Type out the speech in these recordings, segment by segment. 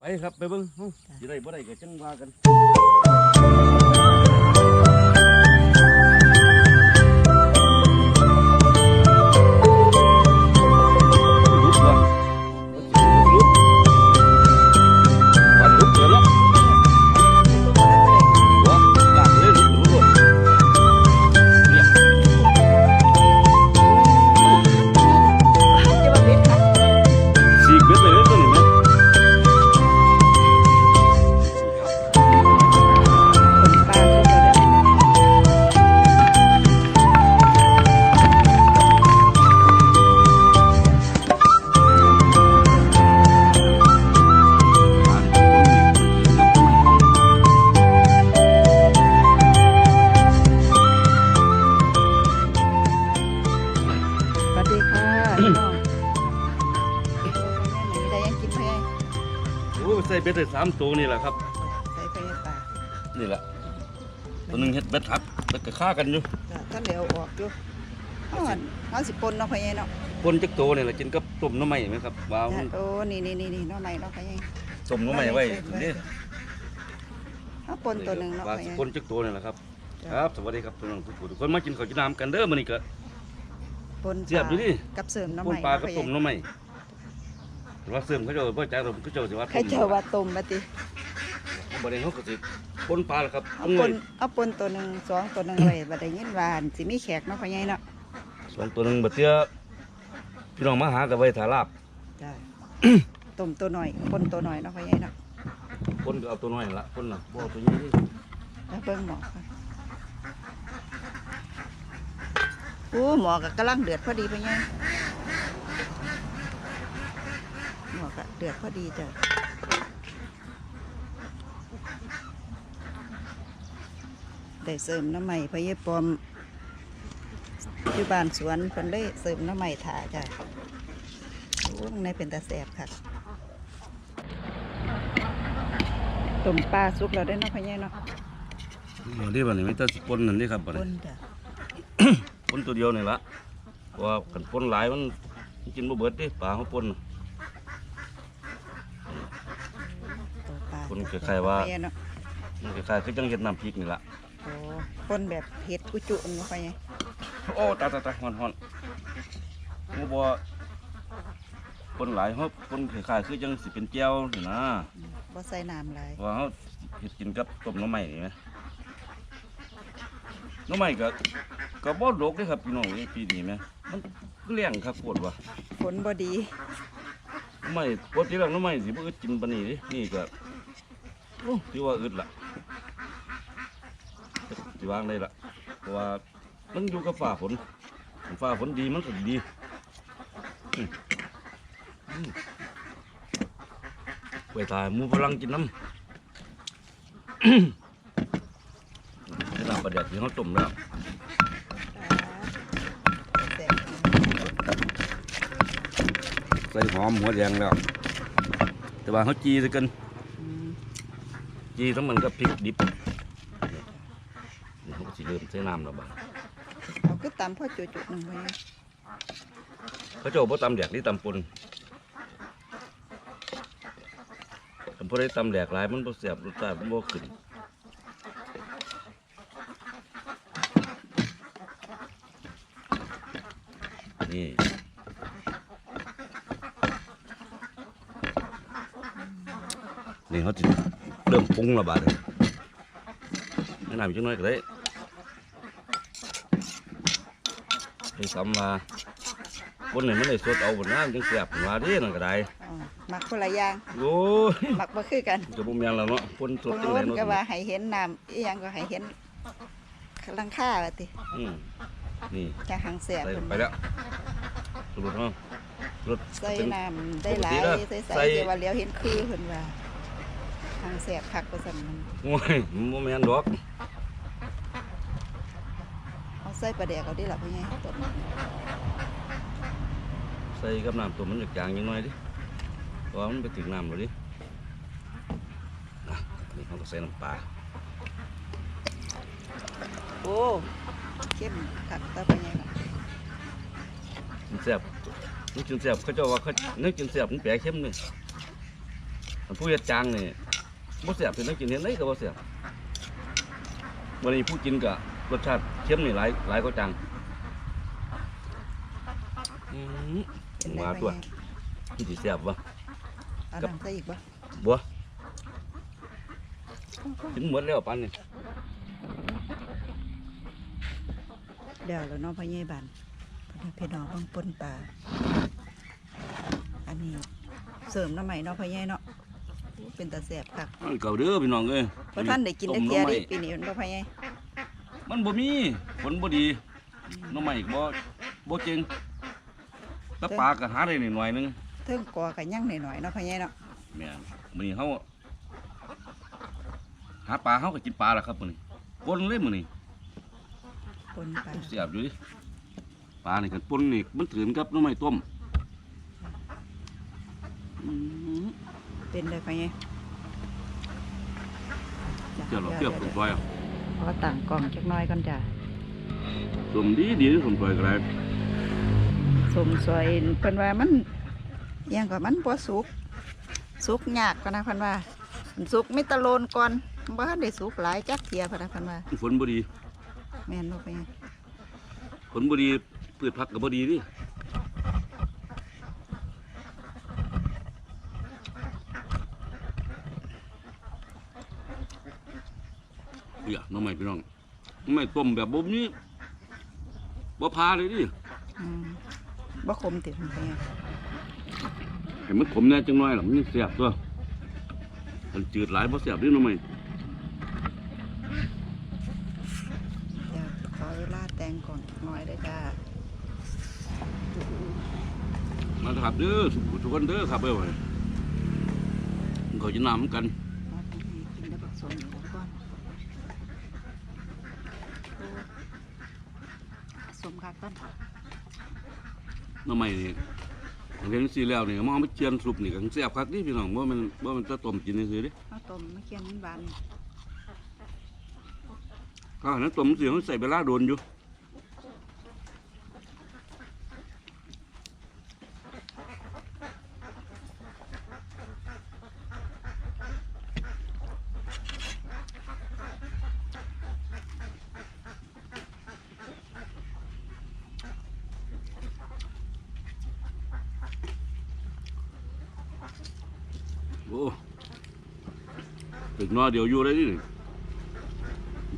ไปครับไปเบิ่งเฮ้าสิได้บ่ได้ก็จังว่ากัน นี่แหละครับใส่ไปในปากนี่แหละตัวหนึงเฮ็ดเบ็ดทับแล้วก็ฆ่ากันอยู่ถ้าเหลวออกอยู่เอาอันเอาสิปนเนาะพ่อใหญ่เนาะปนจักโตนี่แหละกินกับต้มหน้ำใหม่ไหมครับว้าวโอ้นี่นี่นี่นี่เนาะใหม่เนาะพ่อใหญ่ต้มหน้ำใหม่ไว้นี่เอาปนตัวหนึ่งเนาะว่าพ่อสิใหญ่ปนจักโตนี่แหละครับครับ สวัสดีครับทุกคนทุกคนทุกคนมากินข้าวกินน้ำกันเด้อมื้อนี้ก็ปนเสียบอยู่นี่กับเสริมน้ำปใหนม่ปลากับพ่อใหญ่ต้มหน้ำใหม่แต่ ว่าเสริมเขาเจ้าบ่จ่ายเราเขาเจ้าสิว่าใครเจ้าว่าต้มมาติบ่ได้เฮาก็สิปนปลาล่ะครับเอาปนเอาปนตัวหนึ่งสองตัวหนึ่งไว้บัดได้ยินว่าอั่นสิมีแขกเนาะพ่อใหญ่เนาะสองตัวหนึงบ่เตี้ยพี่น้องมาหาก็ไว้ถ่าลาบจ้าต้มตัวหน่อยปนตัวหน่อยเนาะพ่อใหญ่เนาะปนก็เอาตัวน้อยนั่นละปนน่ะบ่เอาตัวใหญ่นี่แล้วเบิ่งหมอค่ะโอ้หมอก็กำลังเดือดพอดีพ่อใหญ่ หมอก็เดือดพอดีจ้ะได้เสริมน้ำใหม่พ่อใหญ่ปอมอยู่บ้านสวนเพิ่นได้เสริมน้ำใหม่ถาจ้ะโอ้ข้างในเป็นตาแสบค่ะต้มปลาสุกแล้วได้อเนาะพ่อใหญ่เนาะบ่ได้บัดนี้มีแต่สิปนนั่นนี่ครับบัดปนี้นจ้ะปนตัวเดียวนี่ละเพราะว่าคันปนหลายมันกินบ่เบิดเดิปลาเฮาปนน่ะ ตัวปลาคนคล้ายๆว่าแม่เนาะมันคล้ายๆคือจังเฮ็ดน้ำพริกนี่ล่ะโอ้ปนแบบเผ็ดกุจุอันบ่ค่อยไงโอ้ตายตายตายฮ้อนฮ้อนหมูบ่ปนหลายเฮาปนคล้ายๆคือจังสิเป็นแจ่วนี่นะบ่ใส่น้ำหลายว่าเขาเฮ็ดกินกับต้มหน้ำใหม่นี่ไหมหน้ำใหม่ก็ก็บ่ดกเด้ครับพี่น้องเอ้ยปีนี้ไหมมันคือแรงครับปวดว่ะฝนบ่ดีหน้ำใหม่ปกติแล้วหน้ำใหม่สิบ่อึดกินปานนี้เดินี่ก็ โอ้ถือว่าอึดล่ะสิวางได้ล่ะเพราะว่ามันอยู่กับฟ้าฝนฟ้าฝนดีมันก็ดีอืมอืมไปถ่ายมูพลังกินน้ำนี่น้ำประเดี๋ยวที่เขาต้มแล้วใส่หอมหัวแดงแล้ว แต่ว่าเขาจีซะกัน จีทั้งมันก็พริกดิบนี่เขาก็สิเริ่มใส่น้ำแล้วบ้างเอาคือตำพ่อจุๆหนึงบ่ไงเขาเจ้าบ่ตำแดกนี่ตำปนผมพอได้ตำแดกหลายมันบ่แซ่บรสชาติมันบ่ขึ้นนี่นี่เขาจะเริ่ม ปรุงและบาดเลยแนะนำจังน้อยก็ได้ไปซ้ำมาคนไหนมันได้สดเอาบนน้ำจังเสียบมาเดินั่นก็ได้อ๋อมักคนละอย่างโอ้ยมักบ่คือกันจะบุมยังแล้วเนาะคนสคดนจังโน้ไรนเนาะก็ว่าให้เห็นน้ำอีหยังก็ให้เห็นลังค่าว่าติอืมนี่จะหังแซ่บใส่เพิ่นไปแล้วสรุปเนาะรถใส่น้ำได้หลายปกติแล้วใส่ใส่ใส่แต่ว่าเหลียวเห็นคือเพิ่นว่า หังแซ่บคักว่าซั่นมันโอ้ยมันบ่แม่นดอกเอาใส่ปลาแดกเอาดิล่ะพ่อใหญ่ต้นใส่กับน้ำตัวมันจางๆยังน้อยดิเพราะว่ามันไปถึงน้ำแล้วดินะนี่เขาก็ใส่น้ำปลาโอ้เข้มคักตาพ่อใหญ่ล่ะมันแซ่บมันกินแซ่บเขาเจ้าว่าเขานึกกินแซ่บมันแปลเข้มเลยอันผู้เฮ็ดจางนี่ บ่เสียบเป็นนักกินเฮ็ดได้ก็บ่เสียบวันนี้ผู้กินก็รสชาติเข้มนี่หลายหลายกว่าจางอืมเป็นไรว่าไปตัวไงที่สิเสียบวะ เอากับน้ำใส่อีกบ่บัวกินหมดแล้วปันนี่เดี๋ยวแล้วเน้องพ่อใหญ่บ้านพี่น้องเบิ่งปนปลาอันนี้เสริมน้ำใหม่เนาะพ่อใหญ่เนาะ เป็นตาแสบคักมันเก่าเด้อพี่น้องเอ้ยเพราะท่านได้กินได้ต้มเกียหน่อดิไม้ปีนี้มันบ่พ่อใหญ่มันบ่มีผลบ่ดีหน้องใหม่บ่บ่เก่งแตะปลาก็หาได้นิดหน่อยนึงเทิงกอกันยังหน่อยๆเนาะพ่อใหญ่เนาะแม่นมื้อนี้เฮาหาปลาเฮาก็กินปลาล่ะครับมื้อนี้ปนเลยมื้อนี้ปนปลาเสียบอยู่ดิปลานี่กันปนนี่มันถืนกับหน้ำไม้ต้มอื้อหือเป็นได้พ่อใหญ่จ้ะ เจ้าเราเทียบสมซอยอะขอตั้งกล่องจักหน่อยก่อนจ้ะสมดีดีสมซอยก็ได้สมสวยเพิ่นว่ามันอิหยังก็มันบ่สุก สุกยากก็นะเพิ่นว่ามันสุกมิตะโลนก่อนบ่ทันได้สุกหลายจักเทียพะนะเพิ่นว่าฝนบ่ดีแม่นบ่ไปไงฝนบ่ดีพืชผักก็บ่ดีดิเฮ้ยน้องใหม่พี่น้อง น้องใหม่ต้มแบบบ่มีบ่พาเลยดิอืมบ่คมติเพิ่นไปไงให้มันขมแน่จังน้อยล่ะมันยังเสียบตัวมันจืดหลายบ่เสียบดิน้องใหม่เดี๋ยวขอเวลาแต่งก่อนหน่อยได้อจ้ามาเถอะครับเด้อทุกทุกคนเด้อครับเอ้ยเขาจะนำกัน เอาไปให้กินแล้วก็สมอยู่ก่อนโอ้สมคั กต้นน้ำใหม่นี่เลี้ยงสีแล้วนี่มองไปเจียนสุปนี่ก็เสียบคักนี่พี่น้องว่ามันว่ามันจะต้มกินซื่อๆเดิเอาต้มไม่เคี่ยนมันบานก็หันนั้นต้มเสียงใส่เวลาโดนอยู่ โอ้ ตึกนอเดี๋ยวอยู่ได้ดิ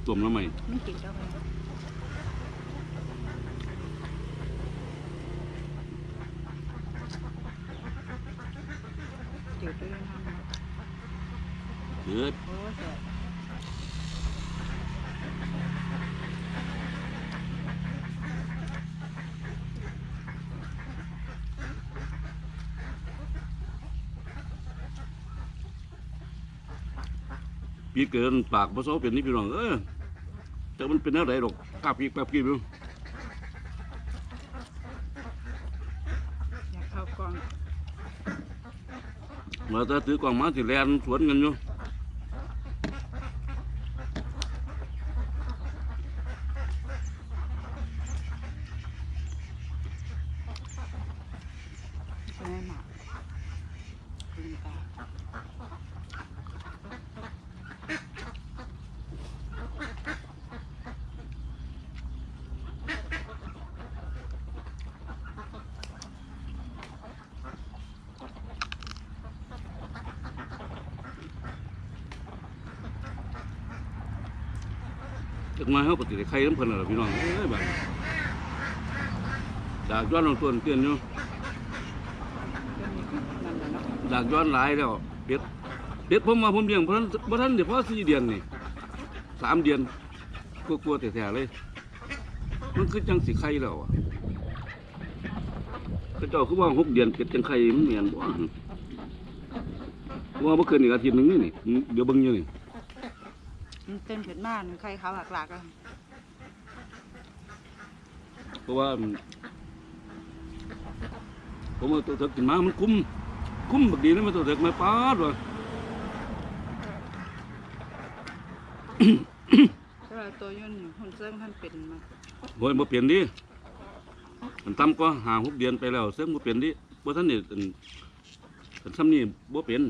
ต้มน้ำใหม่ไม่กินแล้วไปเดี๋ยวไปยังทำนะเดือด โอ้แสบปีเกินปากผสมเป็นนี่พี่น้องเออแต่มันเป็นอะไรหรอกกล้าปีกแป๊บกี่อยู่อยากเข้ากล้องมาแต่ถือกล่องมาสิแลนสวนกันอยู่ ใช่ไหมหมาลืมตา จากมาเขาปฏิเสธใครน้ำเพลินหรอพี่น้องเอ้ยแบบดากย้อนลงต้นเตือนอยู่นั่นแหละเนาะดากย้อนหลายแล้วเป็ดเป็ดผมมาผมเลี้ยงเพราะท่านเพราะท่านเดี๋ยวพอสี่เดือนนี่สามเดือนกลัวๆแต่ๆเลย มันคือจังสิไข่แล้วอะก็เจ้าคือว่าหกเดือนเป็ดจังไข่มันเหมือนบ่ว่าเมื่อคืนอีกอาทิตย์หนึงนี่นี่เดี๋ยวเบิ่งอยู่นี่ เต้นขึ้นมามันใครเขาหลักๆอะเพราะว่ามันผมเอาตัวเถิกกินมา มันคุ้ม คุ้มบักดีนะมันตัวเถิกมาปาดว่ะแต่ว่าตัวยุ่นหุ่นเสื้อมันเป็นมาโอ้ยบ่เปลี่ยนดิมันต่ำกว่าห้าหกเดือนไปแล้วเซึ่งบ่เปลี่ยนดิบ่ทันนี่อันอันซ้ำนี่บ่เปลี่ยน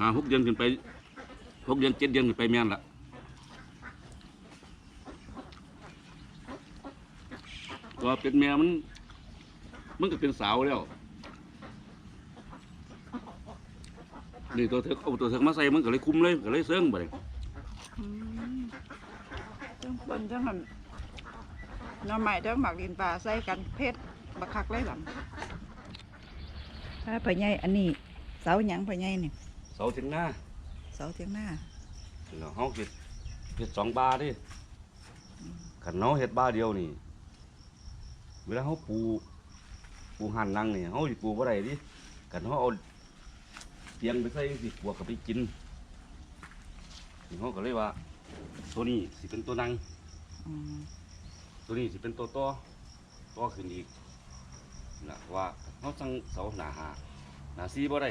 หาหกเดือนขึ้นไปหกเดือนเจ็ดเดือนขึ้นไปแม่นละ ตัวเป็ดแม่มัน มันก็เป็นสาวแล้ว นี่ตัวเถกเอาตัวเถกมาใส่มันก็เลยคุ้มเลยก็เลยเซิงไปอืมจังเปิ้นจังหันหน้ำใหม่จังหมักดินปลาใส่กันเพชรบักคักเลยหลังถ้าพ่อใหญ่อันนี้ เสาหยังพ่อใหญ่นี่เสาถึงหน้า เสาเทียงหน้าเราเฮาเฮ็ดเฮ็ดสองบาเดิขันเฮาเฮ็ดบาเดียวนี่ เวลาเฮาปูปูหันนังเนี่ยเฮาสิปูบ่าได้ดิขันเฮาเอาเตียงไปใส่สิปวกก็ไปกินเฮาก็เลยว่า ตัวนี้สิเป็นตัวนังตัวนี้สิเป็นตัวต่อต่อขึ้นอีกนะว่าเฮาสั่งเสาหนาหาหนาซีบ่ได้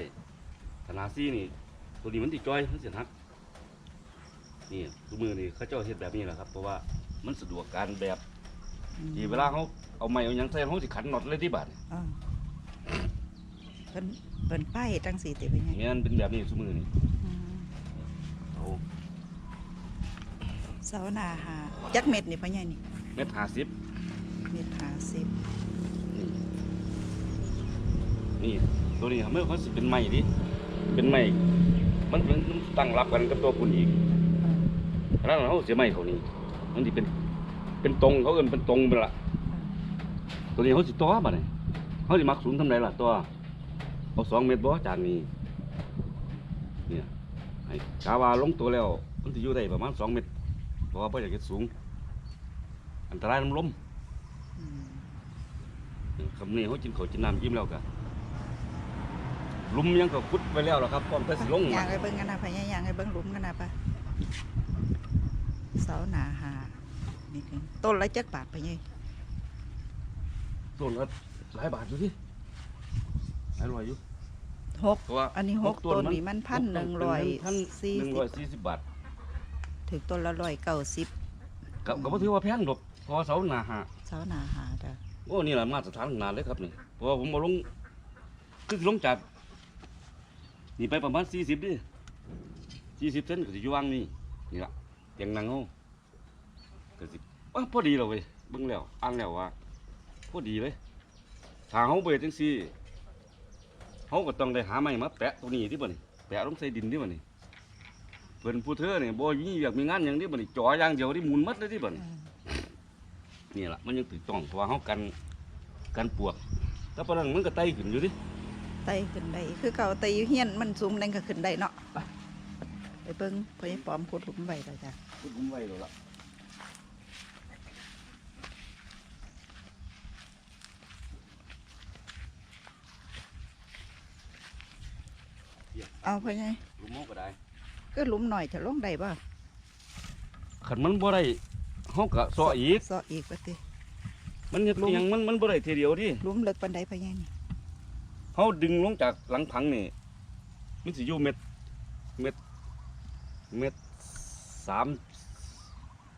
ถ้าหนาซีนี่ ตัวนี้มันติดจ้อยมันสิหักนี่ทุกมือนี่เขาเจ้าเฮ็ดแบบนี้แหละครับ เพราะว่ามันสะดวกการแบบ ที่เวลาเขาเอาไม้เอาหยังใส่เขาสิขันน็อตเลยที่บาดนี่อ่าเพิ่นเพิ่นป้ายจังสีติพ่อใหญ่แม่นเป็นแบบนี้ทุกมือนี่อืมเอาเสาหน้าหาจักเม็ดนี่พ่อใหญ่นี่เม็ดห้าสิบเม็ดห้าสิบนี่นี่ตัวนี้เมื่อเขาสิเป็นไม้ดิเป็นไม้มันเป็นมันตั้งรับกันกับตัวคุณอีกแล้วเราเสียไม่เขานี่มันที่เป็น เป็นตรงเขาเอินเป็นตรงไปละตัวนี้เขาสิต่อบ่เนี่ยเขาสิมักศูนย์ทำไรล่ะตัวเอาสองเมตรบ่จากนี้เนี่ยไอ้กาวาลงตัวแล้วมันจะอยู่ได้ประมาณสองเมตรเพราะว่าไ่อยากเก็สูง อันตรายน้ำลมอืมคำนี้เขากินเขาวกินน้ำยิ้มแล้วกะลุมยังก็ขุดไว้แล้วล่ะครับพร้อมแต่สิลงย่ามางให้เบิ่งกันนะพ่อใหญ่ย่างให้เบิ่งหลุมกันนะปะเสาหน้าหา นี่คือต้นละจักบาทพ่อใหญ่ต้นละหลายบาทอยู่ที่หลายร้อยอยู่หกเพราะว่าอันนี้หกต้นนี่มันพันหนึ่งร้อยสี่หนึ่งสิร้อยบสี่สิบบาทถึงต้นละร้อยเก้าสิบกับกับถือว่าแพงดอกเพอเสาหนาหาเสาหน้าหาจ้ะโอ้นี่แหละมาตรฐานขนาดเลยครับนี่เพราะว่าผมมาลงคือลงจากนี่ไปประมาณสี่สิบดิสี่สิบเซนก็จะอยู่ว่างนี่นี่ละเตียงนังเขา ก็สิอ้าวพอดีเราเว้ยเบิ่งแล้วอ่านแล้วว่าพอดีเลยถ้าเขาเบิดจังซี่เขาก็ต้องได้หาไม้มาแปะตัวนี้ที่บ่นี่แปะลงใส่ดินที่บ่นี่เพิ่นผู้เธอเนี่ยบ่มีอยากมีงานอย่างนี้บ่นี่จ่ออย่างเดียวที่หมุนหมัดเลยที่บ่นี่นี่แหละมันยังถูกต้องเพราะว่าเขากันกันปวกแต่ปะนั้นมันก็ไต่ขึ้นอยู่ดิไต่ขึ้นได้คือเก่าไต่อยู่เฮียนมันสูงนั่นก็ขึ้นได้เนาะไปเบิ่งพ่อใหญ่ปอมขุดหลุมไว้แล้วจ้ะพูดผมไว้แล้วล่ะ เอาพ่อใหญ่ลุมเขาก็ได้ก็หลุมหน่อยจะลงได้บ่ขันมันบ่ได้เขาก็ซออีกซออีกว่าติ มันเฮ็ดอิหยังมันมันบ่ได้ทีเดียวดิหลุมเลิกปานใดพ่อใหญ่นี่เขาดึงลงจากหลังพังนี่มันสิอยู่เม็ดเม็ดเม็ดสาม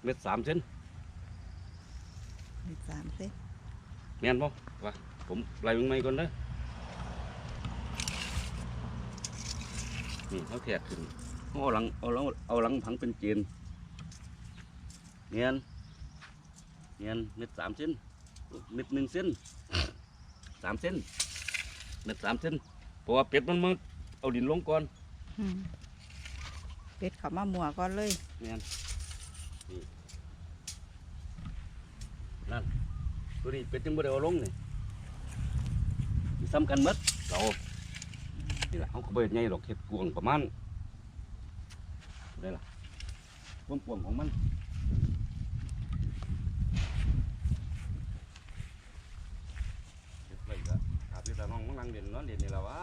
เม็ดสามเซนมีสามเส้นแม่นบ่ว่าผมไล่มึงไม่ก่อนเด้อ นี่เขาแขกขึ้นเขาเอาหลังเอาหลังเอาหลังพังเป็นเจนเนียนเนียนเม็ดสามเส้นเม็ดหนึ่งเส้นสามเส้นเม็ดสามเส้นเพราะว่าเป็ดมันมาเอาดินลงก่อนอืมเป็ดเขามาหมัวก่อนเลยเนียนนี่นั่นตัวนี้เป็ดยังไม่ได้เอาลงนี่ซ้ำกันหมดเรา นี่แหละเขาก็เบิดใหญ่หรอกเห็ดกวงประมาณได้ละกวงกวงๆของมันเฮ็ดไว้ก็หาพี่ตาน้องมานั่งเด่นนอนเด่นนี่แหละวะ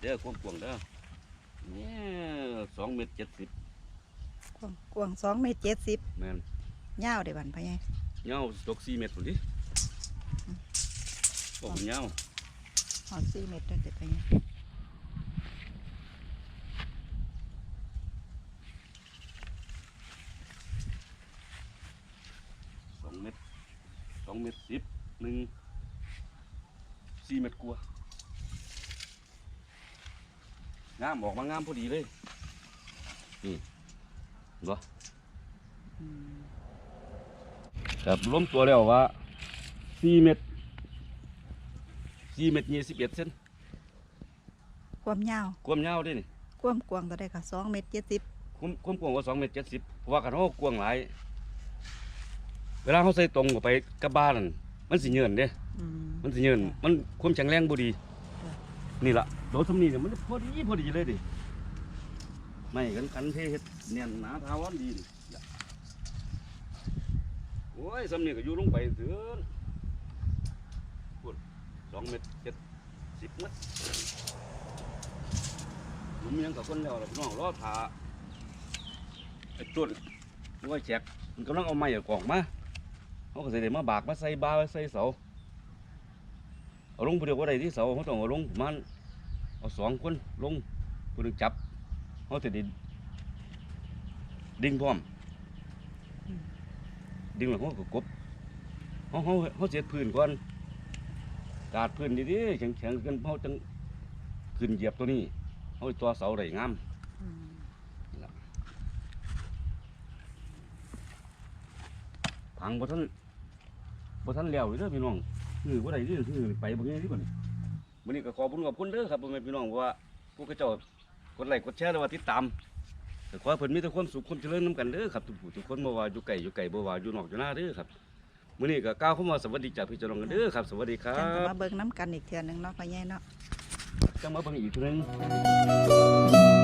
เด้อกวงกวงๆเด้อเนี่ยสองเมตรเจ็ดสิบกว้างกว้างสองเมตรเจ็ดสิบแม่นยาวเด้บันพ่อใหญ่เงาตกสี่เมตรพุ่นดิโอ้โหเงา หอดสี่เมตรเด้อเด็ดพ่อใหญ่สองเมตรสองเมตรสิบหนึ่งสี่เมตรกว่างามออกมางามพอดีเลยนี่เห็นบ่อืมครับรวมตัวแล้วว่า4เมต ร4เมตร21เซนความยาวความยาวเด้นี่ความกว้างเท่าใดค่ะสองเมตรเจ็ดสิบความความกว้างว่า2เมตร70เพราะว่าคันเฮากว้างหลาย เวลาเฮาใส่ตรงเข้าไปกับบ้านนั่นมันสิเยินเด้อืมมันสิเยินมันความแข็งแรงบ่ดีค่ะนี่ล่ะโดนสำนีเนี่ยมันพอดีพอดีเลยดิไม่กันคันเทเฮ็ดเนียนหนาทาวอนดีนี่ล่ะโอ้ยสำนีก็อยู่ลงไปเถือนพูดส องเมตรเจ็ดสิบเมตรหลุมยังกับคนแล้วล่ะพี่น้องรอถาไอ้ต้นมันก็แจกมันกำลังเอาไม้กอกมาเขาก็สิได้มาบากมาใส่บาไว้ใส่เสาเอาลงผู้เดียวก็ได้ที่เสาเขาต้องเอาลงประมาณเอาสองคนลงคนหนึงจับเขาจะไดิดิ่งพร้อมดิ่งแล้วเขาก็กบเขาเขาเขาเสียพื้นก่อน กาดพื้นดีๆแข็งแข็งๆกันเขาจังขึ้นเหยียบตัวนี้เขาสิตัวเสาได้งามอืมพังบ่ทันบ่ทันแล้วเลยเด้อพี่น้องฮือบ่ได้เด้อฮือไปบ่งี้ที่บ่นี่มื้อนี้ก็ขอบคุณขอบคุณเด้อครับพ่อแม่พี่น้องเพราะว่าผู้กระเจ้ากดไลค์กดแชร์หรือว่าติดตามก็ขอให้เพิ่นมีแต่ความสุขความเจริญนํกันเด้อครับทุกผู้ทุกคนบ่ว่าอยู่ไกลอยู่ไกลบ่ว่าอยู่นอกอยู่หน้าเด้อครับ มื้อนี้ก็กล่าวคำว่าสวัสดีจากพี่เจ้าน้องกันเด้อครับ สวัสดีครัจังก็บมาเบิ่งน้ำกันอีกเทื่อหนึงเนาะพ่อใหญ่เนาะจังมาเบิ่งอีกเทื่อนึง